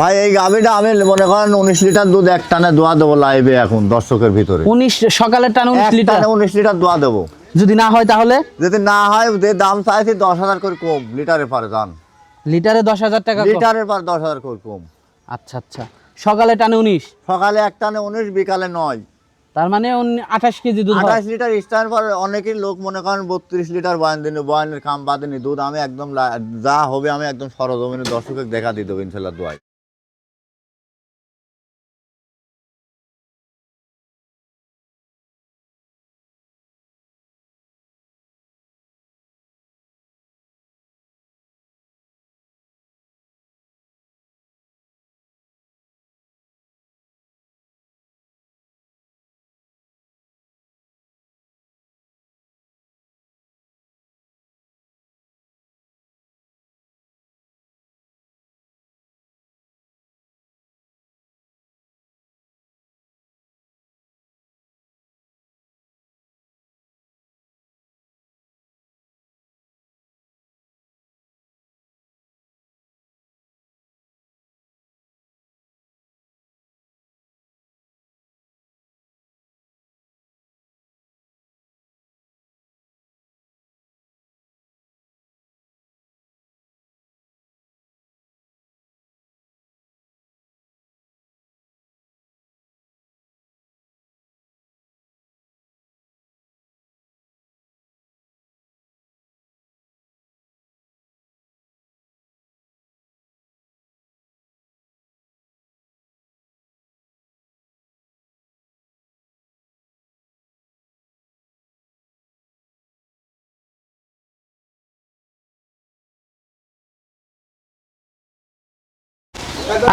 ভাই এই গাভিটা আমি মনে করেন উনিশ লিটার দুধ এক টানে দোয়া দেবো লাইভে এখন দর্শকের ভিতরে। উনিশ সকালের টানে উনিশ লিটার? উনিশ লিটার দোয়া দেবো। যদি না হয় তাহলে? যদি না হয় যে দাম চাইছি দশ হাজার করে কম লিটারে পারে দান লিটারে দশ হাজার টাকা। লিটারের পার দশ হাজার করে কম। আচ্ছা আচ্ছা। সকালে টানে উনিশ? সকালে এক টানে উনিশ বিকালে নয়। তার মানে আঠাশ কেজি দুধ আঠাশ লিটার স্টার পর অনেকেই লোক মনে করেন বত্রিশ লিটার বয়ান দিন বয়ানের কাম বাদেনি দুধ আমি একদম যা হবে আমি একদম সরজমিনে দর্শকের দেখা দিয়ে দেবো ইনশাল্লাহ দোয়াই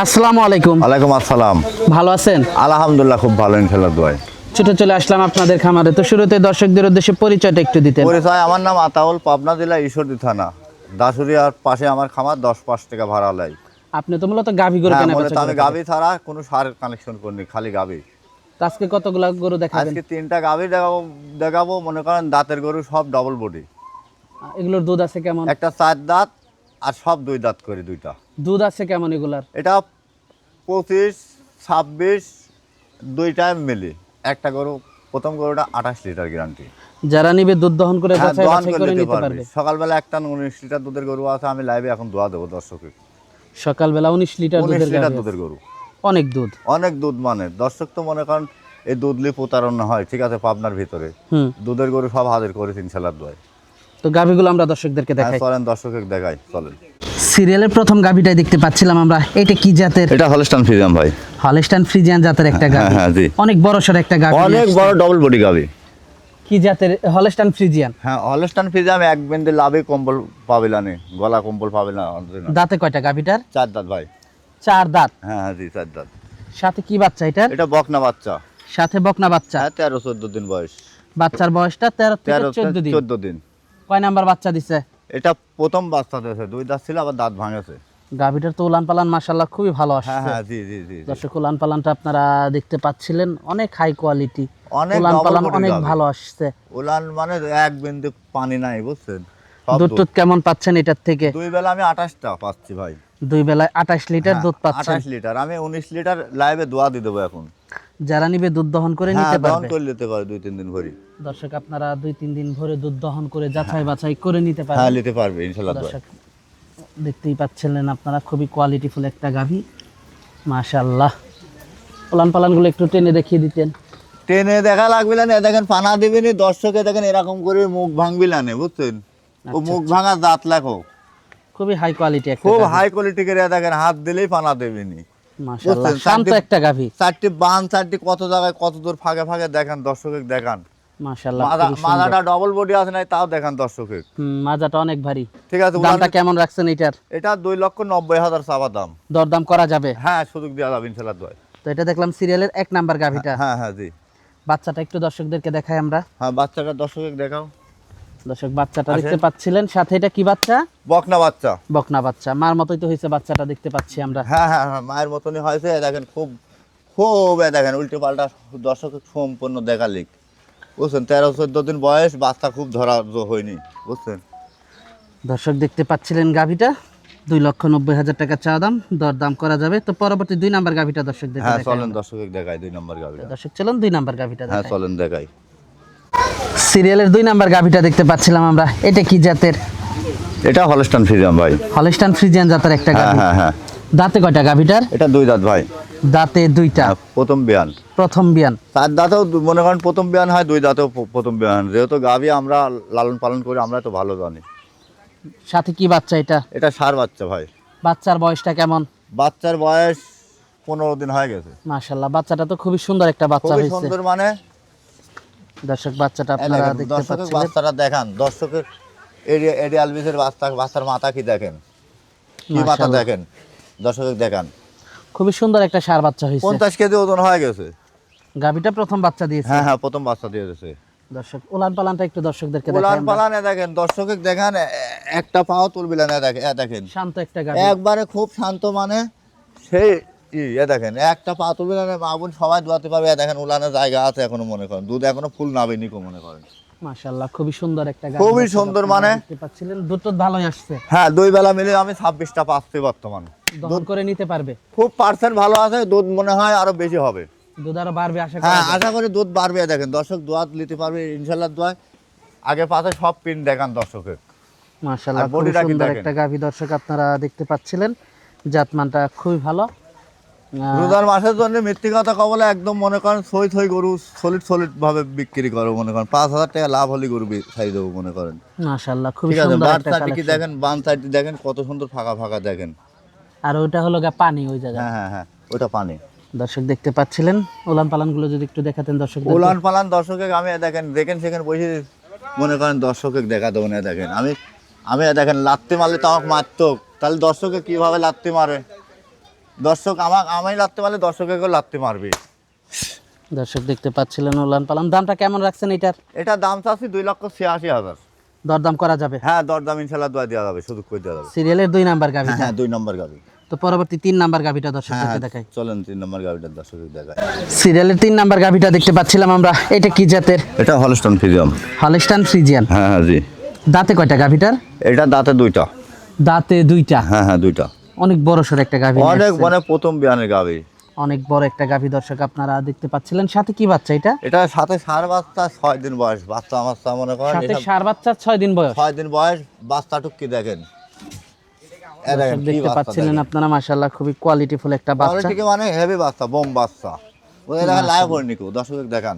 আসসালামু আলাইকুম। ওয়ালাইকুম আসসালাম। ভালো আছেন? আলহামদুলিল্লাহ খুব ভালো ইনশাল্লাহ দোয়াই ছুটে চলে আসলাম আপনাদের খামারে। তো শুরুতে দর্শকদের উদ্দেশ্যে পরিচয়টা একটু দিতেন। পরিচয় আমার নাম আতাউল পাবনা জেলা ঈশ্বরদী থানা। দাসুরিয়ার পাশে আমার খামার দশ পাঁচ টাকা ভাড়া লাই। আপনি তো মূলত গাভী গরু হ্যাঁ, কেনা বেচা আমি গাভি ছাড়া কোনো সার কানেকশন করিনি খালি গাভি। আজকে কতগুলা গরু দেখাবেন? আজকে তিনটা গাভি দেখাবো দেখাবো মনে করেন দাঁতের গরু সব ডবল বডি এগুলোর দুধ আছে কেমন? একটা চার দাঁত আর সব দুই দাঁত করে দুইটা। দুধ আছে কেমন এগুলার? এটা পঁচিশ ছাব্বিশ দুইটাই মিলি একটা গরু প্রথম গরুটা আঠাশ লিটার গ্যারান্টি যারা নিবে দুধ দহন করে হ্যাঁ বাছাই করে নিতে পারবে। সকালবেলা একটা উনিশ লিটার দুধের গরু আছে আমি লাইভে এখন দোয়া দেবো দর্শকের সকালবেলা উনিশ লিটার দুধের লিটার দুধের গরু। অনেক দুধ। অনেক দুধ মানে। দর্শক তো মনে করেন এই দুধ নিয়ে প্রতারণা হয় ঠিক আছে পাবনার ভিতরে। দুধের গরু সব হাজির করেছে ইনশাল্লাহ দোয়াই তো গাভীগুলো আমরা দর্শকদেরকে হ্যাঁ দেখাই। চলেন দর্শকের দেখাই চলেন। সিরিয়ালের প্রথম গাভীটাই দেখতে পাচ্ছিলাম আমরা। এটা কি জাতের? এটা হলস্টান ফিজাম ভাই। হলস্টাইন ফ্রিজিয়ান জাতের একটা হ্যাঁ, গাভী। হ্যাঁ, জি। অনেক বড় সর একটা গাভী। অনেক বড় ডবল বডি গাবি কি জাতের? Holstein Friesian. হ্যাঁ হলস্টান ফিজাম এক বেন্দে লাভে কম্বল পাবিলানে গলা কম্বল পাবে না দাঁতে কয়টা গাভীটার? চার দাঁত ভাই। চার দাঁত। হ্যাঁ হ্যাঁ জি চার দাঁত। সাথে কি বাচ্চা এটা এটা বকনা বাচ্চা। সাথে বকনা বাচ্চা। হ্যাঁ তেরো চোদ্দ দিন বয়স। বাচ্চার বয়সটা তেরো থেকে তেরো চোদ্দ দিন। চোদ্দ দিন। কয় নাম্বার বাচ্চা দিছে? এটা প্রথম বাচ্চা দিয়েছে দুই দাঁত ছিল আবার দাঁত ভাঙেছে। গাভীটার তো উলান পালান মাসাল্লাহ খুবই ভালো হ্যাঁ আসছে। হ্যাঁ জি জি জি জি। দর্শক উলান পালানটা আপনারা দেখতে পাচ্ছিলেন অনেক হাই কোয়ালিটি অনেক উলান পালান অনেক ভালো আসছে। উলান মানে এক বিন্দু পানি নাই বুঝছেন? দুধ দুধ। টুধ কেমন পাচ্ছেন এটার থেকে? দুই বেলা আমি আঠাশটা পাচ্ছি ভাই। দুই বেলায় আঠাশ লিটার দুধ পাচ্ছেন। আঠাশ লিটার। আমি উনিশ লিটার লাইভে দোয়া দিয়ে দেবো এখন। যারা নিবে দুধ দহন করে হ্যাঁ নিতে দহন করে নিতে পারে দুই তিন দিন ভরি। দর্শক আপনারা দুই তিন দিন ভরে দুধ দহন করে যাচাই বাছাই করে নিতে পারবে হ্যাঁ নিতে পারবে ইনশাল্লাহ দোয়া। দর্শক দেখতেই পাচ্ছিলেন আপনারা খুবই কোয়ালিটিফুল একটা গাভী। মাশাল্লাহ পালান পালানগুলো একটু টেনে দেখিয়ে দিতেন। টেনে দেখা লাগবে না এ দেখেন পানা দিবেনি দর্শকে দেখেন এরকম করে মুখ ভাঙবি না বুঝছেন? ও মুখ ভাঙা দাঁত লেখো খুবই হাই কোয়ালিটি খুব হাই কোয়ালিটি করে দেখেন হাত দিলেই পানা দেবেনি। বুঝছেন, শান্ত একটা গাভী। চারটি বান চারটি কত জায়গায় কত দূর ফাঁকে ফাঁকে দেখান দর্শকের দেখান। মাশাল্লাহ মাথা- খুবই সুন্দর। মাথাটা ডবল বডি আছে নাই তাও দেখান দর্শকের। মাজাটা অনেক ভারী। ঠিক আছে দামটা কেমন রাখছেন এটার? এটা দুই লক্ষ নব্বই হাজার চাওয়া দাম। দরদাম করা যাবে? হ্যাঁ সুযোগ দেওয়া যাবে তো এটা দেখলাম সিরিয়ালের এক নাম্বার গাভীটা। হ্যাঁ হ্যাঁ জি। বাচ্চাটা একটু দর্শকদেরকে দেখাই আমরা। হ্যাঁ বাচ্চাটা দর্শকের দেখাও। দর্শক বাচ্চাটা দেখতে পাচ্ছিলেন। সাথে এটা কি বাচ্চা? বকনা বাচ্চা। বকনা বাচ্চা। মার মতোই তো হয়েছে বাচ্চাটা দেখতে পাচ্ছি আমরা। হ্যাঁ হ্যাঁ হ্যাঁ মায়ের মতনই হয়েছে। দেখেন খুব খুব দেখেন উল্টো পাল্টা দর্শকের সম্পূর্ণ দেখা বুঝছেন তেরো চোদ্দ দিন বয়স বাচ্চা খুব ধরা হয়নি। বুঝছেন? দর্শক দেখতে পাচ্ছিলেন গাভীটা। দুই লক্ষ নব্বই হাজার টাকা চা দাম দর দাম করা যাবে। তো পরবর্তী দুই নাম্বার গাভিটা দর্শকদের হ্যাঁ চলেন দর্শক দেখাই দুই নম্বর গাড়িটা দর্শক চলুন দুই নাম্বার গাভিটা হ্যাঁ চলেন দেখাই। সিরিয়ালের দুই নাম্বার গাভিটা দেখতে পাচ্ছিলাম আমরা। এটা কি জাতের? এটা হলস্টান ফ্রিজিয়ান ভাই। হলিস্টান ফ্রিজিয়ান জাতের একটা হ্যাঁ গাভি। হ্যাঁ হ্যাঁ। দাঁতে কয়টা গাভিটার? এটা দুই দাঁত ভাই। দাঁতে দুইটা। হ্যাঁ, প্রথম বিয়ান। প্রথম বিয়ান। তার দাঁতেও মনে করেন প্রথম বিয়ান হয় দুই দাঁতেও প্রথম বিয়ান যেহেতু গাভি আমরা লালন পালন করি আমরা তো ভালো জানি। সাথে কি বাচ্চা এটা? এটা সার বাচ্চা ভাই। বাচ্চার বয়সটা কেমন? বাচ্চার বয়স পনেরো দিন হয়ে গেছে। মাশাল্লাহ বাচ্চাটা তো খুবই সুন্দর একটা বাচ্চা হয়েছে। সুন্দর মানে দর্শক বাচ্চাটা আপনারা দেখতে পাচ্ছিলেন। বাচ্চাটা দেখান। দর্শকের আলবিসের বাচ্চা বাচ্চার মাথা কি দেখেন? কি মাথা দেখেন? দর্শকের দেখান। খুবই সুন্দর একটা সার বাচ্চা হয়েছে। পঞ্চাশ কেজি ওজন হয়ে গেছে। গাভিটা প্রথম বাচ্চা দিয়েছে। হ্যাঁ হ্যাঁ প্রথম বাচ্চা দিয়ে দিয়েছে। দর্শক উলান পালানটা একটু দর্শকদেরকে উলান দেখাই পালানে দেখেন দর্শকের দেখেন একটা পাও তুলবিলে না দেখেন দেখেন। শান্ত একটা গাভি। একবারে খুব শান্ত মানে সেই ই, এ দেখেন একটা পা তুলবিলে না মা বোন সবাই দোয়াতে পারবে। এ দেখেন উলানের জায়গা আছে এখনও মনে করেন। দুধ এখনও ফুল নাবেনি কো মনে করেন। মাশাআল্লাহ খুবই সুন্দর একটা খুবই সুন্দর মানে। দেখতে পাচ্ছিলেন দুধ তো ভালোই আসছে। হ্যাঁ দুই বেলা মিলে আমি পাচ্ছি বর্তমান। দহন করে নিতে পারবে? খুব পার্সেন্ট ভালো আছে দুধ মনে হয় আরও বেশি হবে। দুধ আরও বাড়বে আশা হ্যাঁ করি আশা করি দুধ বাড়বে দেখেন দর্শক দোয়া নিতে পারবে ইনশাল্লাহ দোয়া আগে পাশে সব পিন দেখান দর্শকের। মাশাআল্লাহ কি সুন্দর একটা গাভি দর্শক আপনারা দেখতে পাচ্ছিলেন। জাতমানটা খুবই ভালো। রোজার মাসের জন্য মৃত্যু কথা কবলে একদম মনে করেন সই থই গরু সলিড সলিড ভাবে বিক্রি করো মনে করেন। পাঁচ হাজার টাকা লাভ হলে গরু ছাড়ি দেবো মনে করেন। মাশাআল্লাহ ঠিক আছে কি দেখেন? বান সাইডটি দেখেন কত সুন্দর ফাঁকা ফাঁকা দেখেন। আর ওইটা হলো গা পানি ওই জায়গায়। হ্যাঁ হ্যাঁ হ্যাঁ ওটা পানি। দর্শক দেখতে পাচ্ছিলেন? উলান পালানগুলো যদি একটু দেখাতেন দর্শক উলান পালান দর্শকে আমি দেখেন দেখেন সেখানে বসে মনে করেন দর্শকে দেখা দেবো না দেখেন। আমি আমি দেখেন লাত্তি মারলে তো আমাকে মারতো। তাহলে দর্শকে কীভাবে লাত্তি মারে? দর্শক আমাকে আমি লাত্তি পারলে দর্শকে কেউ লাত্তি মারবে। দর্শক দেখতে পাচ্ছিলেন উলান পালান। দামটা কেমন রাখছেন এটার? এটা দাম চাচ্ছি দুই লক্ষ ছিয়াশি হাজার। দরদাম করা যাবে? হ্যাঁ দরদাম ইনশাল্লাহ দোয়া দেওয়া যাবে শুধু করে দেওয়া যাবে। সিরিয়ালের দুই নাম্বার গাভি হ্যাঁ হ্যাঁ দুই নম্বর গাড়ি তো পরবর্তী তিন নাম্বার গাভিটা হ্যাঁ দর্শকদেরকে হ্যাঁ দেখাই। চলেন তিন নম্বর গাড়িটার দর্শক দেখায় সিরিয়ালের তিন নাম্বার গাভিটা দেখতে পাচ্ছিলাম আমরা। এটা কি জাতের? এটা হলস্টন ফিজিয়াম হলিস্টান ফ্রিজিয়ান? হ্যাঁ হ্যাঁ জি। দাঁতে কয়টা গাভিটার? এটা দাঁতে দুইটা। দাঁতে দুইটা? হ্যাঁ হ্যাঁ দুইটা। অনেক বড় সড় একটা গাভি অনেক মানে প্রথম বিয়ানের গাভী। অনেক বড় একটা গাভী দর্শক আপনারা দেখতে পাচ্ছিলেন। সাথে কি বাচ্চা এটা? এটা সাথে সার বাচ্চা ছয় দিন বয়স। বাচ্চা মাচ্চা মনে করেন সাথে সার বাচ্চা ছয় দিন বয়স। ছয় দিন বয়স। বাচ্চাটুক কি দেখেন? দেখতে বাচ্চা পাচ্ছিলেন। আপনারা মাশাআল্লাহ খুবই কোয়ালিটিফুল একটা বাচ্চা। Quality মানে হেভি বাচ্চা বোম বাচ্চা। ওই দেখেন লাইভ করে নিকো দর্শক দেখান।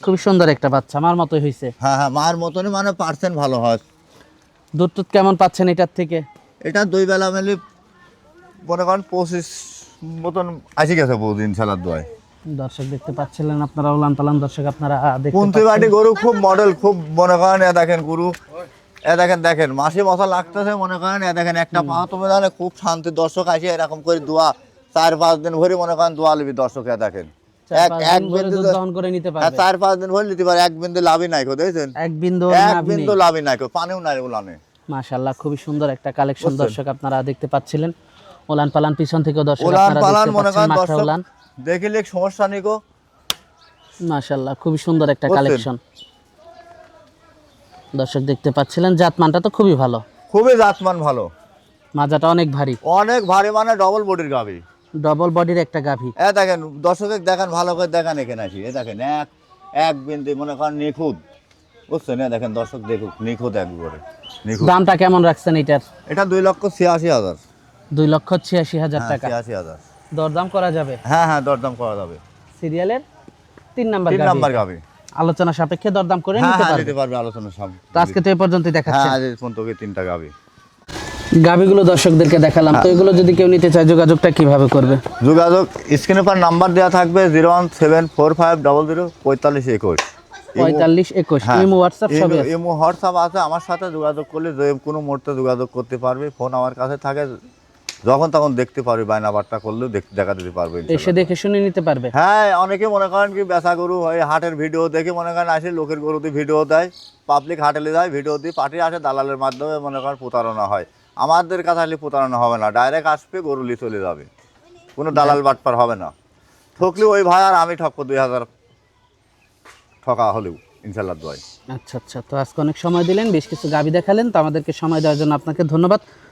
খুবই সুন্দর একটা বাচ্চা আমার মতোই হয়েছে হ্যাঁ হ্যাঁ মার মতনই মানে পার্সেন্ট ভালো হয়। দুধ টুধ কেমন পাচ্ছেন এটার থেকে? এটা দুই বেলা মিলি মনে করেন পঁচিশ মতন আসি গেছে ইনশাল্লাহ দোয়ায়। দর্শক দেখতে পাচ্ছিলেন আপনারা পালান দর্শক আপনারা দেখতে বাটি গরু খুব মডেল খুব মনে করেন এ দেখেন গরু এ দেখেন দেখেন মাসি মশা লাগতেছে মনে করেন এ দেখেন একটা পা তুমি তাহলে খুব শান্তি দর্শক আসে এরকম করে দোয়া চার পাঁচ দিন ভরে মনে করেন দোয়া লিবি দর্শক এ দেখেন। এক বিন্দু করে নিতে হ্যাঁ, পারবে। চার পাঁচ দিন ভরে নিতে পারে এক বিন্দু লাভই নাই কো দেখছেন? এক বিন্দু এক বিন্দু লাভই নাই কো পানিও নাই উলানে মাশাআল্লাহ খুবই সুন্দর একটা কালেকশন দর্শক আপনারা দেখতে পাচ্ছিলেন। উলান পালান পিছন থেকেও দর্শক আপনারা পালান মনে করেন দর্শক দেখিলে সমস্যা নেই গো। মাশাআল্লাহ খুবই সুন্দর একটা কালেকশন। দর্শক দেখতে পাচ্ছিলেন জাতমানটা তো খুবই ভালো। খুবই জাতমান ভালো। মাজাটা অনেক ভারী। অনেক ভারী মানে ডবল বডির গাভি। ডবল বডির একটা গাভী। এ দেখেন দর্শকের দেখেন ভালো করে দেখেন এখানে আসি। এ দেখেন এক এক বিন্দু মনে করেন নিখুঁত। বুঝছেন? এ দেখেন দর্শক দেখুক নিখুঁত একবারে নিখুঁত। দামটা কেমন রাখছেন এটার? এটা দুই লক্ষ ছিয়াশি হাজার। দুই লক্ষ ছিয়াশি হাজার হ্যাঁ, টাকা। ছিয়াশি হাজার। দরদাম করা যাবে? হ্যাঁ হ্যাঁ দরদাম করা যাবে। সিরিয়ালের তিন নাম্বার তিন নাম্বার গাভি। আলোচনা সাপেক্ষে দরদাম করে হ্যাঁ নিতে হ্যাঁ পারবে। দিতে পারবে আলোচনার সামনে তো আজকে তো এই পর্যন্তই হ্যাঁ দেখাচ্ছেন আজ পর্যন্ত তিনটা গাভি। গাভীগুলো দর্শকদেরকে দেখালাম। তো এগুলো যদি কেউ নিতে চায় যোগাযোগটা কীভাবে করবে? যোগাযোগ স্ক্রিনের পর নাম্বার দেওয়া থাকবে zero one seven four five double zero পঁয়তাল্লিশ একুশ। পঁয়তাল্লিশ একুশ। হ্যাঁ। ইমো হোয়াটসঅ্যাপ সবই আছে। ইমো হোয়াটসঅ্যাপ আছে আমার সাথে যোগাযোগ করলে যে কোনো মুহূর্তে যোগাযোগ করতে পারবে। ফোন আমার কাছে থাকে যখন তখন দেখতে পারবে বায়না বার্তা করলেও দেখ- দিতে পারবে এসে দেখে শুনে নিতে পারবে। হ্যাঁ অনেকে মনে করেন কি বেচা গরু হয় হাটের ভিডিও দেখে মনে করেন আসে লোকের গরুতে ভিডিও দেয় পাবলিক হাটেলে যায় ভিডিও দিয়ে পাঠিয়ে আসে দালালের মাধ্যমে মনে করেন প্রতারণা হয়। আমাদের কাছে আসলে প্রতারণা হবে না ডাইরেক্ট আসবে গরু নিয়ে চলে যাবে। কোনো দালাল বাটপার হবে না। ঠকলে ওই ভাই আর আমি ঠকবো দুই হাজার ঠকা হলেও ইনশাল্লাহ দোয়াই আচ্ছা আচ্ছা। তো আজকে অনেক সময় দিলেন বেশ কিছু গাভী দেখালেন তো আমাদেরকে সময় দেওয়ার জন্য আপনাকে ধন্যবাদ।